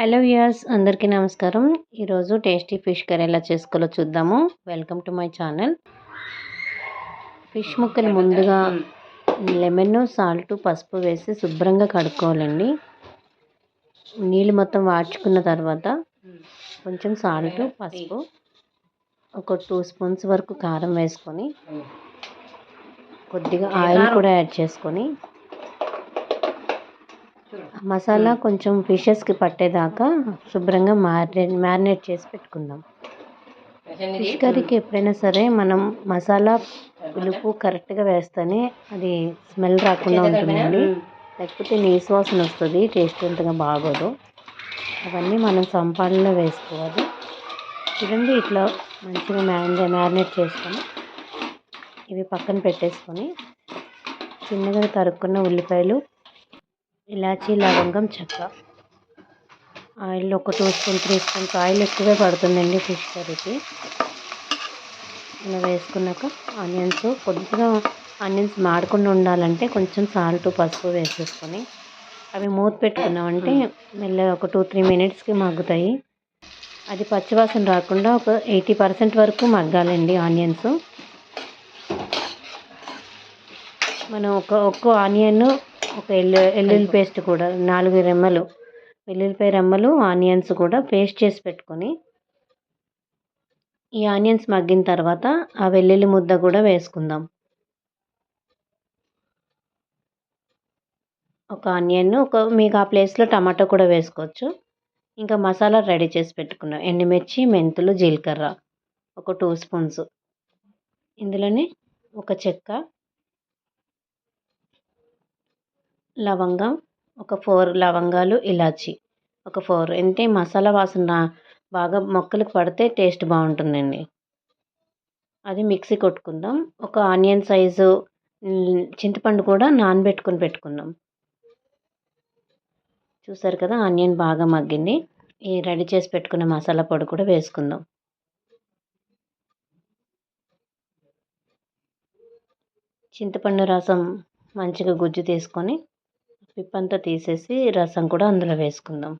Hello viewers అందరికీ నమస్కారం. ఈరోజు టేస్టీ ఫిష్ కర్రీ ఎలా చేసుకోవాలో చూద్దాము. Welcome to my channel. Fish ముక్కలు ముందుగా లెమన్ సాల్ట్ పసుపు వేసి శుభ్రంగా కడుక్కోవాలండి. నీళ్ళు మొత్తం వాడ్చుకున్న తర్వాత కొంచెం సాల్ట్ పసుపు ఒక టూ స్పూన్స్ వరకు కారం వేసుకొని కొద్దిగా ఆయిల్ కూడా యాడ్ చేసుకొని మసాలా కొంచెం ఫిషెస్కి పట్టేదాకా శుభ్రంగా మ్యారినేట్ మ్యారినేట్ చేసి పెట్టుకుందాం. ఫిష్ కర్రీకి ఎప్పుడైనా సరే మనం మసాలా పులుపు కరెక్ట్గా వేస్తేనే అది స్మెల్ రాకుండా ఉంటుందండి లేకపోతే నీసు వాసన వస్తుంది టేస్ట్ అంతగా బాగోదు. అవన్నీ మనం సంపాదనలో వేసుకోవాలి. చూడండి ఇట్లా మంచిగా మ్యారినే మ్యారినేట్ చేసుకొని ఇవి పక్కన పెట్టేసుకొని చిన్నగా తరుక్కున్న ఉల్లిపాయలు ఇలాచీ లవంగం చెక్క. ఆయిల్ ఒక two spoon three spoons oil ఎక్కువే పడుతుందండి ఫిష్ కర్రీకి. ఇలా వేసుకున్నాక ఆనియన్స్ కొద్దిగా ఆనియన్స్ మాడకుండా ఉండాలంటే కొంచెం సాల్ట్ పసుపు వేసేసుకొని అవి మూత పెట్టుకున్నామంటే మెల్లగా ఒక టూ త్రీ మినిట్స్కి మగ్గుతాయి. అది పచ్చివాసన రాకుండా ఒక ఎయిటీ పర్సెంట్ వరకు మగ్గాలండి ఆనియన్స్. మనం ఒక ఒక్క ఆనియన్ ఒక ఎల్లు వెల్లుల్లి పేస్ట్ కూడా నాలుగు రెమ్మలు వెల్లుల్లిపాయ రెమ్మలు ఆనియన్స్ కూడా పేస్ట్ చేసి పెట్టుకొని ఈ ఆనియన్స్ మగ్గిన తర్వాత ఆ వెల్లుల్లి ముద్ద కూడా వేసుకుందాం. ఒక ఆనియన్ ఒక మీకు ఆ ప్లేస్లో టమాటో కూడా వేసుకోవచ్చు. ఇంకా మసాలా రెడీ చేసి పెట్టుకున్నాం. ఎండుమిర్చి మెంతులు జీలకర్ర ఒక టూ స్పూన్స్. ఇందులోనే ఒక చెక్క లవంగం ఒక ఫోర్ లవంగాలు ఇలాచి. ఒక ఫోర్ అంటే మసాలా వాసన బాగా మొక్కలకు పడితే టేస్ట్ బాగుంటుందండి. అది మిక్సీ కొట్టుకుందాం. ఒక ఆనియన్ సైజు చింతపండు కూడా నానబెట్టుకొని పెట్టుకుందాం. చూసారు కదా ఆనియన్ బాగా మగ్గింది. ఈ రెడీ చేసి పెట్టుకున్న మసాలా పొడి కూడా వేసుకుందాం. చింతపండు రసం మంచిగా గుజ్జు తీసుకొని పిప్పంతా తీసేసి రసం కూడా అందులో వేసుకుందాం.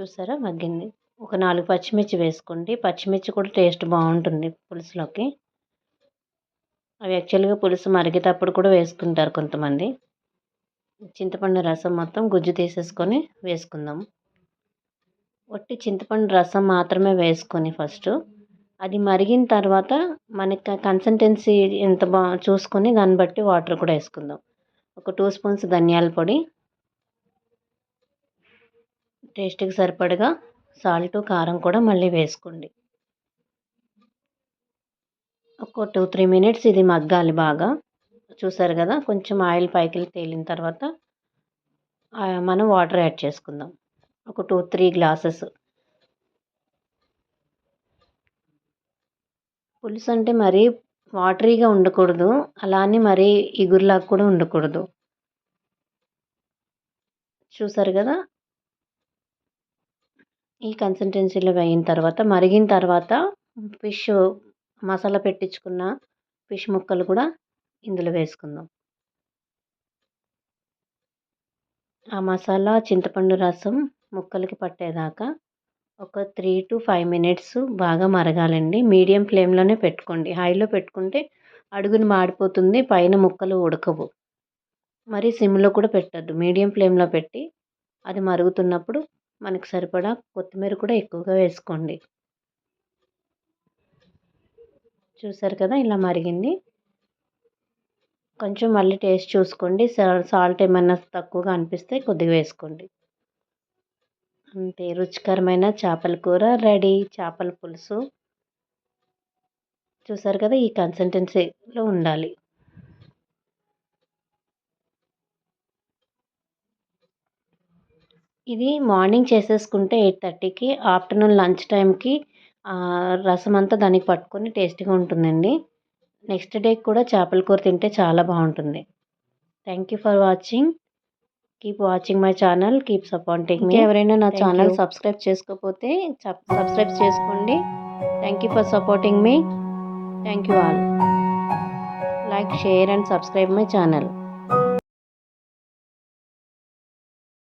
చూసారా మగ్గింది. ఒక నాలుగు పచ్చిమిర్చి వేసుకోండి. పచ్చిమిర్చి కూడా టేస్ట్ బాగుంటుంది పులుసులోకి. అవి యాక్చువల్గా పులుసు మరిగేటప్పుడు కూడా వేసుకుంటారు కొంతమంది. చింతపండు రసం మొత్తం గుజ్జు తీసేసుకొని వేసుకుందాం. ఒట్టి చింతపండు రసం మాత్రమే వేసుకొని ఫస్ట్. అది మరిగిన తర్వాత మనకి కన్సిస్టెన్సీ ఎంత బా చూసుకొని దాన్ని బట్టి వాటర్ కూడా వేసుకుందాం. ఒక టూ స్పూన్స్ ధనియాల పొడి. టేస్ట్కి సరిపడగా సాల్ట్ కారం కూడా మళ్ళీ వేసుకోండి. ఒక టూ త్రీ మినిట్స్ ఇది మగ్గాలి బాగా. చూసారు కదా కొంచెం ఆయిల్ పైకి తేలిన తర్వాత మనం వాటర్ యాడ్ చేసుకుందాం. ఒక టూ త్రీ గ్లాసెస్. పులుసు అంటే మరీ వాటరీగా ఉండకూడదు. అలానే మరీ ఇగురులాగా కూడా ఉండకూడదు. చూసారు కదా? ఈ కన్సిస్టెన్సీలో వేయిన తర్వాత మరిగిన తర్వాత ఫిష్ మసాలా పెట్టించుకున్న ఫిష్ ముక్కలు కూడా ఇందులో వేసుకుందాం. ఆ మసాలా చింతపండు రసం ముక్కలకి పట్టేదాకా ఒక త్రీ టు ఫైవ్ మినిట్స్ బాగా మరగాలండి. మీడియం ఫ్లేమ్లోనే పెట్టుకోండి. హైలో పెట్టుకుంటే అడుగుని మాడిపోతుంది పైన ముక్కలు ఉడకవు. మరి సిమ్లో కూడా పెట్టద్దు. మీడియం ఫ్లేమ్లో పెట్టి అది మరుగుతున్నప్పుడు మనకు సరిపడా కొత్తిమీర కూడా ఎక్కువగా వేసుకోండి. చూసారు కదా ఇలా మరిగింది. కొంచెం మళ్ళీ టేస్ట్ చూసుకోండి. సాల్ట్ ఏమైనా తక్కువగా అనిపిస్తే కొద్దిగా వేసుకోండి. అంతే రుచికరమైన చేపల కూర రెడీ. చేపల పులుసు. చూసారు కదా ఈ కన్సిస్టెన్సీలో ఉండాలి. ఇది మార్నింగ్ చేసేసుకుంటే ఎయిట్ థర్టీకి ఆఫ్టర్నూన్ లంచ్ టైంకి రసం అంతా దానికి పట్టుకొని టేస్టీగా ఉంటుందండి. నెక్స్ట్ డే కూడా చేపల కూర తింటే చాలా బాగుంటుంది. Thank you for watching. Keep watching my channel keep supporting మీ ఎవరైనా నా ఛానల్ సబ్స్క్రైబ్ చేసుకోకపోతే సబ్స్క్రైబ్ చేసుకోండి. Thank you for supporting me thank you all like share and subscribe my channel